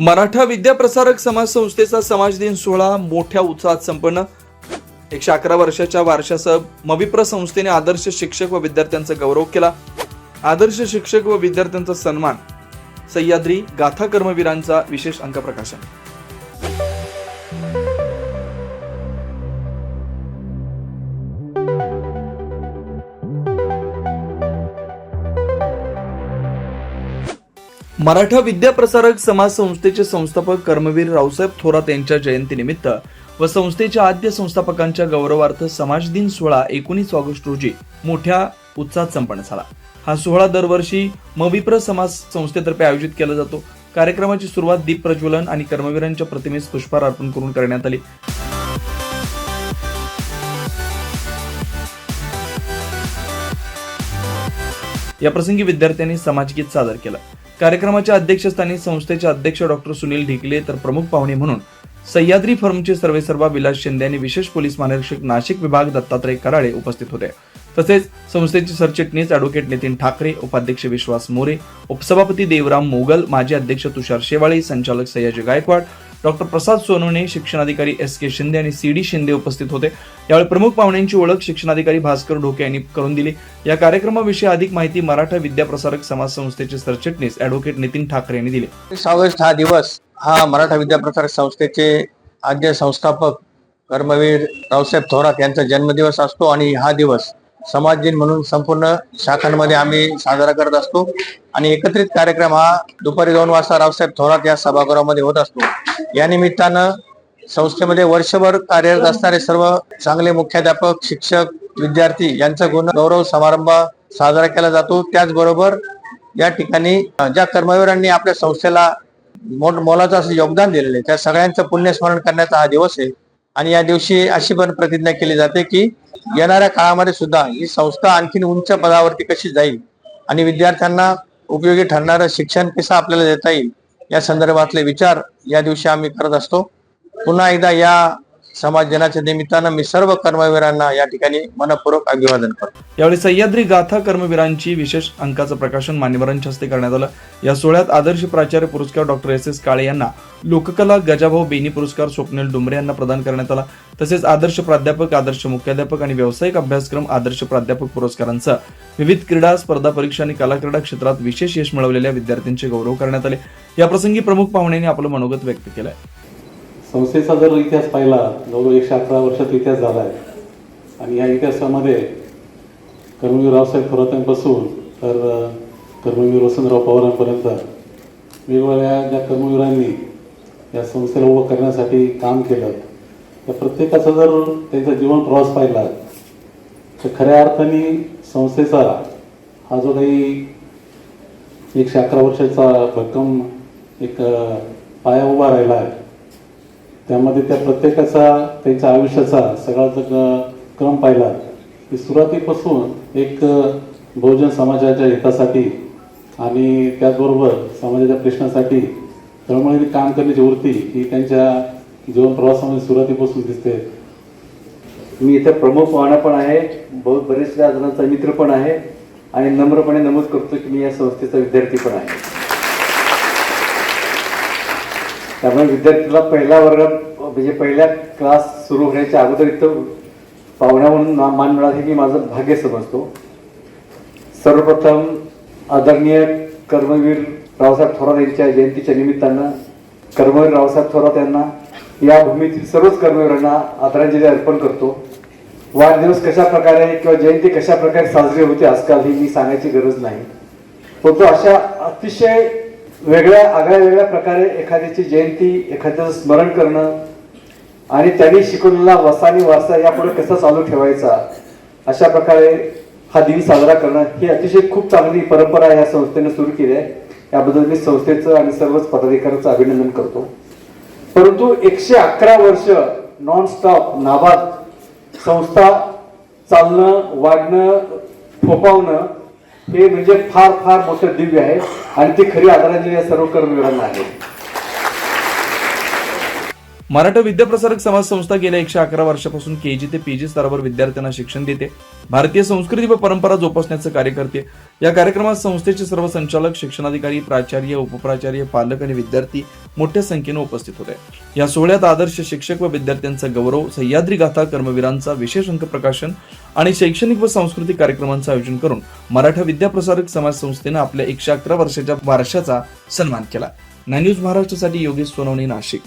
मराठा विद्याप्रसारक समाज संस्थेचा समाज दिन सोहळा मोठ्या उत्साहात संपन्न. एकशे अकरा वर्षाच्या वारशासह मविप्र संस्थेने आदर्श शिक्षक व विद्यार्थ्यांचा गौरव केला. आदर्श शिक्षक व विद्यार्थ्यांचा सन्मान. सह्याद्री गाथा कर्मवीरांचा विशेष अंक मराठा विद्याप्रसारक समाज संस्थेचे संस्थापक कर्मवीर रावसाहेब थोरात यांच्या जयंतीनिमित्त व संस्थेच्या आद्य संस्थापकांच्या गौरवार्थ समाज दिन सोहळा एकोणीस ऑगस्ट रोजी मोठ्या उत्साहात संपन्न झाला. हा सोहळा दरवर्षी मविप्र समाज संस्थेतर्फे आयोजित केला जातो. कार्यक्रमाची सुरुवात दीप प्रज्वलन आणि कर्मवीरांच्या प्रतिमेस पुष्पहार अर्पण करून करण्यात आली. या प्रसंगी विद्यार्थ्यांनी समाजगीत सादर केलं. कार्यक्रमाच्या अध्यक्षस्थानी संस्थेचे अध्यक्ष डॉक्टर सुनील ढिकले तर प्रमुख पाहुणे म्हणून सह्याद्री फर्मचे सर्वेसर्वा विलास शिंदे आणि विशेष पोलीस महानिरीक्षक नाशिक विभाग दत्तात्रय कराळे उपस्थित होते. तसेच संस्थेचे सरचिटणीस अॅडव्होकेट नितीन ठाकरे उपाध्यक्ष विश्वास मोरे उपसभापती देवराम मोगल माजी अध्यक्ष तुषार शेवाळे संचालक सयाजी गायकवाड डॉक्टर प्रसाद सोनवणे शिक्षणाधिकारी एस के शिंदे आणि सी डी शिंदे उपस्थित होते. यावेळी प्रमुख पाहुण्यांची ओळख शिक्षणाधिकारी भास्कर ढोके यांनी करून दिली. या कार्यक्रमाविषयी अधिक माहिती मराठा विद्याप्रसारक समाज संस्थेचे सरचिटणीस ऍडव्होकेट नितीन ठाकरे यांनी दिली. ऑगस्ट हा दिवस हा मराठा विद्याप्रसारक संस्थेचे आद्य संस्थापक कर्मवीर रावसाहेब थोरात यांचा जन्मदिवस असतो आणि हा दिवस समाज दिन म्हणून संपूर्ण शाखांमध्ये आम्ही साजरा करत असतो. आणि एकत्रित कार्यक्रम हा दुपारी दोन वाजता रावसाहेब थोरात या सभागृहामध्ये होत असतो. या निमित्तानं संस्थेमध्ये वर्षभर कार्यरत असणारे सर्व चांगले मुख्याध्यापक शिक्षक विद्यार्थी यांचा गुण गौरव समारंभ साजरा केला जातो. त्याचबरोबर या ठिकाणी ज्या कर्मवीरांनी आपल्या संस्थेला मोठ मोलाचं असं योगदान दिलेलं आहे त्या सगळ्यांचं पुण्यस्मरण करण्याचा हा दिवस आहे. आणि या दिवशी अशी पण प्रतिज्ञा केली जाते की येणाऱ्या काळामध्ये सुद्धा ही संस्था आणखीन उंच पदावरती कशी जाईल आणि विद्यार्थ्यांना उपयोगी ठरणारं शिक्षण कसं आपल्याला देता येईल या संदर्भातले विचार या दिवशी आम्ही करत असतो. पुन्हा एकदा या समाज दिनाच्या निमित्तानं मी सर्व कर्मवीरांना या ठिकाणी मनपूर्वक अभिवादन करतो. यावेळी सह्याद्री गाथा कर्मवीरांची विशेष अंकाचं प्रकाशन मान्यवरांच्या हस्ते करण्यात आलं. या सोहळ्यात आदर्श प्राचार्य पुरस्कार डॉक्टर एस. एस. काळे यांना लोककला गजाभाऊ बेनी पुरस्कार स्वप्नील डुमरे यांना प्रदान करण्यात आला. तसेच आदर्श प्राध्यापक आदर्श मुख्याध्यापक आणि व्यावसायिक अभ्यासक्रम आदर्श प्राध्यापक पुरस्कारांसह विविध क्रीडा स्पर्धा परीक्षा आणि कला क्रीडा क्षेत्रात विशेष यश मिळवलेल्या विद्यार्थ्यांचे गौरव करण्यात आले. याप्रसंगी प्रमुख पाहुण्यांनी आपलं मनोगत व्यक्त केलंय. संस्थेचा जर इतिहास पाहिला जवळजवळ एकशे अकरा वर्षाचा इतिहास झाला आहे आणि या इतिहासामध्ये कर्मवीर रावसाहेब थोरातांपासून तर कर्मवीर वसंतराव पवारांपर्यंत वेगवेगळ्या ज्या कर्मवीरांनी या संस्थेला उभं करण्यासाठी काम केलं. त्या प्रत्येकाचा जर त्यांचा जीवन प्रवास पाहिला तर खऱ्या अर्थाने संस्थेचा हा जो काही एकशे अकरा वर्षाचा भक्कम एक पाया उभा राहिला आहे त्यामध्ये त्या प्रत्येकाचा त्यांच्या आयुष्याचा सगळ्याचा क्रम पाहिला की सुरुवातीपासून एक बहुजन समाजाच्या हितासाठी आणि त्याचबरोबर समाजाच्या प्रश्नासाठी तळमळीने काम करण्याची वृत्ती ही त्यांच्या जीवन प्रवासामध्ये सुरुवातीपासून दिसते. मी इथे प्रमुख वाहना पण आहे बहुत बरेचशा जणांचा मित्र पण आहे आणि नम्रपणे नमूद करतो की मी या संस्थेचा विद्यार्थी पण आहे. त्यामुळे विद्यार्थीला पहिल्या वर्गात म्हणजे पहिल्या क्लास सुरू होण्याच्या अगोदर इथं पाहुण्या म्हणून मान मिळाला हे मी माझं भाग्य समजतो. सर्वप्रथम आदरणीय कर्मवीर रावसाहेब थोरात यांच्या जयंतीच्या निमित्तानं कर्मवीर रावसाहेब थोरात यांना या भूमीतील सर्वच कर्मवीरांना आदरांजली अर्पण करतो. वाढदिवस कशा प्रकारे किंवा जयंती कशा प्रकारे साजरी होते आजकाल ही मी सांगायची गरज नाही. परंतु अशा अतिशय वेगळ्या आगळ्या वेगळ्या प्रकारे एखाद्याची जयंती एखाद्याचं स्मरण करणं आणि त्यांनी शिकवलेला वसानी वारसा यापुढे कसा चालू ठेवायचा अशा प्रकारे हा दिन साजरा करणं ही अतिशय खूप चांगली परंपरा या संस्थेने सुरू केली आहे. याबद्दल मी संस्थेचं आणि सर्वच पदाधिकाऱ्यांचं अभिनंदन करतो. परंतु एकशे अकरा वर्ष नॉनस्टॉप नाबाद संस्था चालणं वाढणं फोपावणं हे म्हणजे फार फार मोठं दिव्य आहे आणि ती खरी आदरांजली या सर्व कर्मवीरांना आहे. मराठा विद्याप्रसारक समाज संस्था गेल्या एकशे अकरा वर्षापासून के जी ते पीजी स्तरावर विद्यार्थ्यांना शिक्षण देते. भारतीय संस्कृती व परंपरा जोपासण्याचं कार्य करते. या कार्यक्रमात संस्थेचे सर्व संचालक शिक्षणाधिकारी प्राचार्य उपप्राचार्य पालक आणि विद्यार्थी मोठ्या संख्येने उपस्थित होते. या सोहळ्यात आदर्श शिक्षक व विद्यार्थ्यांचा गौरव सह्याद्री गाथा कर्मवीरांचा विशेष अंक प्रकाशन आणि शैक्षणिक व सांस्कृतिक कार्यक्रमांचं आयोजन करून मराठा विद्याप्रसारक समाज संस्थेनं आपल्या एकशे अकरा वर्षाच्या वारशाचा सन्मान केला. न्यूज महाराष्ट्रासाठी योगेश सोनवणे नाशिक.